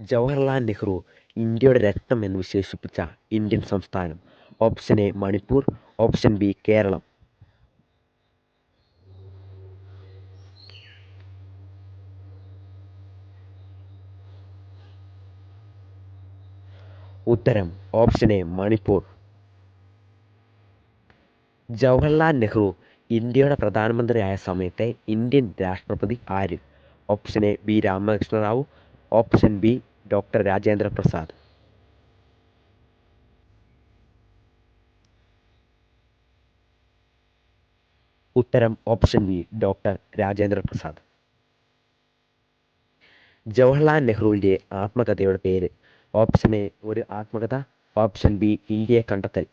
ജവഹർലാൽ നെഹ്റു ഇന്ത്യയുടെ രത്നം എന്ന് വിശേഷിപ്പിച്ച ഇന്ത്യൻ സംസ്ഥാനം. Option A Manipur. Option B Keralam. ഉത്തരം ഓപ്ഷൻ എ മണിപ്പൂർ. ജവഹർലാൽ നെഹ്റു ഇന്ത്യയുടെ പ്രധാനമന്ത്രിയായ സമയത്തെ ഇന്ത്യൻ രാഷ്ട്രപതി ആര്? Option A B Ramakrishna Rao. Option B doctor Rajendra Prasad. ഉത്തരം option B doctor Rajendra Prasad. Jawaharlal നെഹ്റുവിന്റെ ആത്മകഥയുടെ പേര്. ഓപ്ഷൻ എ ഒരു ആത്മകഥ. ഓപ്ഷൻ ബി ഇന്ത്യയെ കണ്ടെത്തൽ.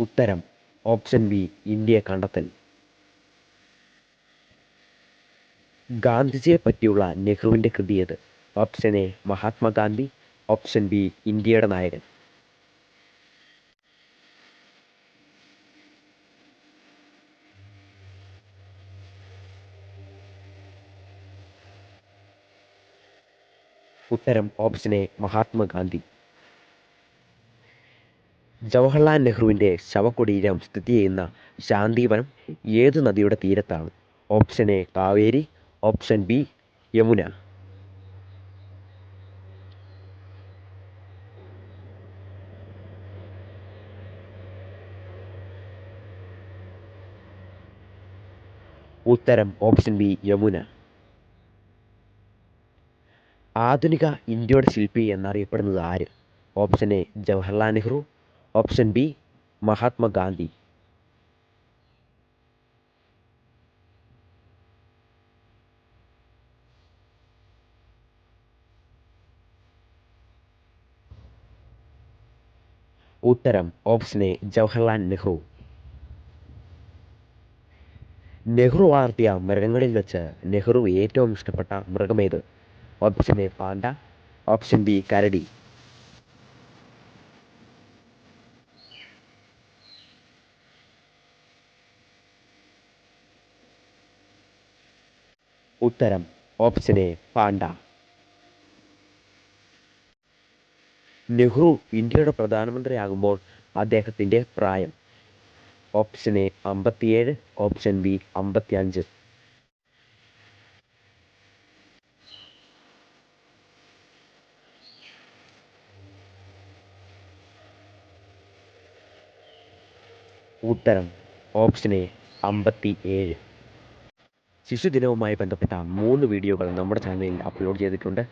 ഉത്തരം ഓപ്ഷൻ ബി ഇന്ത്യ കണ്ടെത്തൽ. ഗാന്ധിജിയെ പറ്റിയുള്ള നെഹ്റുവിന്റെ കൃതി ഏത്? Option A Mahatma Gandhi. Option B ഇന്ത്യയുടെ നായകൻ. ഉത്തരം ഓപ്ഷൻ എ മഹാത്മാഗാന്ധി. ജവഹർലാൽ നെഹ്റുവിന്റെ ശവകുടീരം സ്ഥിതി ചെയ്യുന്ന ശാന്തിവനം ഏത് നദിയുടെ തീരത്താണ്? Option A Kaveri. Option B Yamuna. ഉത്തരം ഓപ്ഷൻ ബി യമുന. ആധുനിക ഇന്ത്യയുടെ ശില്പി എന്നറിയപ്പെടുന്നത് ആര്? Option A Jawaharlal Nehru. Option B Mahatma Gandhi ഉത്തരം ഓപ്ഷൻ എ ജവഹർലാൽ നെഹ്റു നെഹ്റു വളർത്തിയ മൃഗങ്ങളിൽ വെച്ച് നെഹ്റു ഏറ്റവും ഇഷ്ടപ്പെട്ട മൃഗമേത് option A panda. Option B കരടി. ഉത്തരം ഓപ്ഷൻ എ പാണ്ട നെഹ്റു ഇന്ത്യയുടെ പ്രധാനമന്ത്രിയാകുമ്പോൾ അദ്ദേഹത്തിന്റെ പ്രായം. ഓപ്ഷൻ എ അമ്പത്തിയേഴ് ഓപ്ഷൻ ബി അമ്പത്തിയഞ്ച്. ഉത്തരം ഓപ്ഷൻ എ അമ്പത്തി ഏഴ് ശിശുദിനവുമായി ബന്ധപ്പെട്ട മൂന്ന് വീഡിയോകൾ നമ്മുടെ ചാനലിൽ അപ്ലോഡ് ചെയ്തിട്ടുണ്ട്.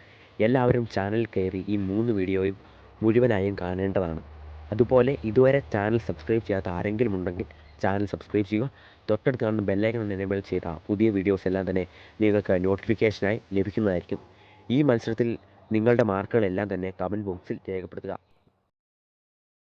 എല്ലാവരും ചാനൽ കയറി ഈ മൂന്ന് വീഡിയോയും മുഴുവനായും കാണേണ്ടതാണ്. അതുപോലെ ഇതുവരെ ചാനൽ സബ്സ്ക്രൈബ് ചെയ്യാത്ത ആരെങ്കിലും ഉണ്ടെങ്കിൽ ചാനൽ സബ്സ്ക്രൈബ് ചെയ്യുക. തൊട്ടടുത്ത് കാണുന്ന ബെല്ലൈക്കൺ എനേബിൾ ചെയ്ത പുതിയ വീഡിയോസ് എല്ലാം തന്നെ നിങ്ങൾക്ക് നോട്ടിഫിക്കേഷനായി ലഭിക്കുന്നതായിരിക്കും. ഈ മത്സരത്തിൽ നിങ്ങളുടെ മാർക്കുകളെല്ലാം തന്നെ കമന്റ് ബോക്സിൽ രേഖപ്പെടുത്തുക.